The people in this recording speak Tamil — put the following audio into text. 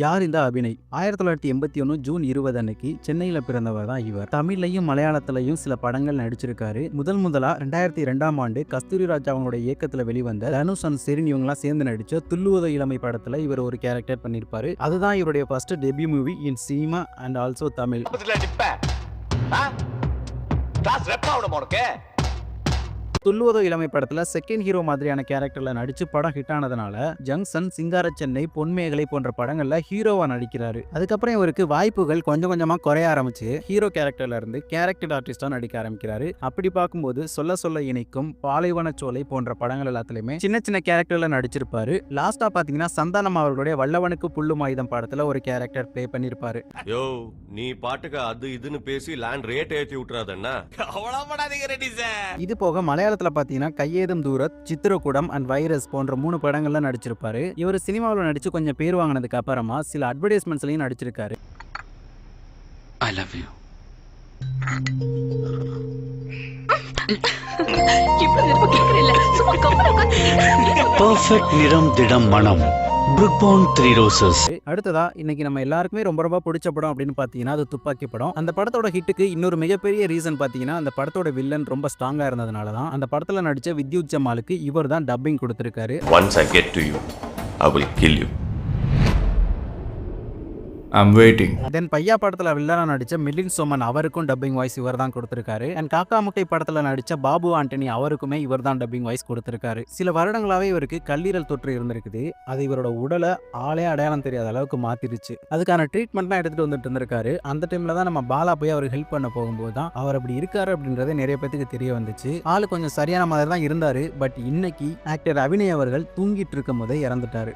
யார் இந்த அபிநய்? ஆயிரத்தி தொள்ளாயிரத்தி எண்பத்தி ஒன்று ஜூன் இருபது அன்னைக்கு சென்னையில் பிறந்தவர் தான் இவர். தமிழ்லையும் மலையாளத்திலையும் சில படங்கள் நடிச்சிருக்காரு. முதல் முதலா ரெண்டாயிரத்தி ரெண்டாம் ஆண்டு கஸ்தூரி ராஜா அவங்களுடைய இயக்கத்தில் வெளிவந்த தனுஷ் அண்ட் செரின் இவங்கலாம் சேர்ந்து நடிச்ச துள்ளுவத இளமை படத்தில் இவர் ஒரு கேரக்டர் பண்ணியிருப்பாரு அதுதான் இவருடைய first debut movie in cinema and also Tamil. Thulluvadho இளமை படத்துல செகண்ட் ஹீரோ மாதிரியான கேரக்டர்ல நடிச்சு படம் ஹிட் ஆனதுனால ஜங்ஷன் சிங்கார சென்னை பொன்மேகலை போன்ற படங்கள்ல ஹீரோவா நடிக்கிறாரு. அதுக்கப்புறம் இவருக்கு வாய்ப்புகள் கொஞ்சம் கொஞ்சமா குறைய ஆரம்பிச்சு ஹீரோ கேரக்டர்ல இருந்து கேரக்டர் ஆர்டிஸ்டா நடிக்க ஆரம்பிக்கிறாரு. அப்படி பார்க்கும்போது சொல்ல சொல்ல இணைக்கும் பாலைவன சோலை போன்ற படங்கள் எல்லாத்துலயுமே சின்ன சின்ன கேரக்டர்ல நடிச்சிருப்பாரு. லாஸ்டா பாத்தீங்கன்னா சந்தானம் அவர்களுடைய வல்லவனுக்கு புல்லும் ஆயுதம் படத்துல ஒரு கேரக்டர் ப்ளே பண்ணிருப்பாரு. யோ நீ பாட்டுக்கு அது இதுன்னு பேசி லேண்ட் ரேட் ஏத்தி சார். இது போக மலையாளத்துல பாத்தீங்கன்னா கையேதும் தூரத் சித்திரக்கூடம் அண்ட் வைரஸ் போன்ற மூணு படங்கள்ல நடிச்சிருப்பாரு. இவர் சினிமாவில் நடிச்சு கொஞ்சம் பேர் வாங்கினதுக்கு அப்புறமா சில அட்வர்டைஸ்மெண்ட்ஸ்லயும் நடிச்சிருக்காரு. Perfect நிறம் திடம் மனம். அடுத்ததா இன்னைக்கு நம்ம எல்லாருக்குமே ரொம்ப ரொம்ப பிடிச்ச படம் அப்படின்னு பாத்தீங்கன்னா அது துப்பாக்கி படம். அந்த படத்தோட ஹிட்டுக்கு இன்னொரு மிகப்பெரிய ரீசன் பாத்தீங்கன்னா அந்த படத்தோட வில்லன் ரொம்ப ஸ்ட்ராங்கா இருந்ததுனால தான். அந்த படத்துல நடிச்ச வித்யுத் ஜமாலுக்கு இவர் தான் டப்பிங் கொடுத்திருக்காரு. Once I get to you I will kill you I'm waiting then Paiyaa படத்துல வில்லனா நடிச்ச மிலின் சோமன் அவருக்கும் டப்பிங் வாய்ஸ் இவர் தான் கொடுத்திருக்காரு. அண்ட் காக்கா முட்டை படத்துல நடிச்ச பாபு ஆண்டனி அவருக்குமே இவர் தான் டப்பிங் வாய்ஸ் கொடுத்திருக்காரு. சில வருடங்களாவே இவருக்கு கல்லீரல் தொற்று இருந்திருக்குது. அது இவரோட உடலை ஆளே அடையாளம் தெரியாத அளவுக்கு மாத்திருச்சு. அதுக்கான ட்ரீட்மெண்ட்லாம் எடுத்துட்டு வந்துட்டு இருந்திருக்காரு. அந்த டைம்ல தான் நம்ம பாலா போய் அவருக்கு ஹெல்ப் பண்ண போகும்போது தான் அவர் அப்படி இருக்காரு அப்படின்றத நிறைய பேத்துக்கு தெரிய வந்துச்சு. ஆளு கொஞ்சம் சரியான மாதிரி தான் இருந்தாரு. பட் இன்னைக்கு ஆக்டர் அபிநய் அவர்கள் தூங்கிட்டு இருக்கும் போதே இறந்துட்டாரு.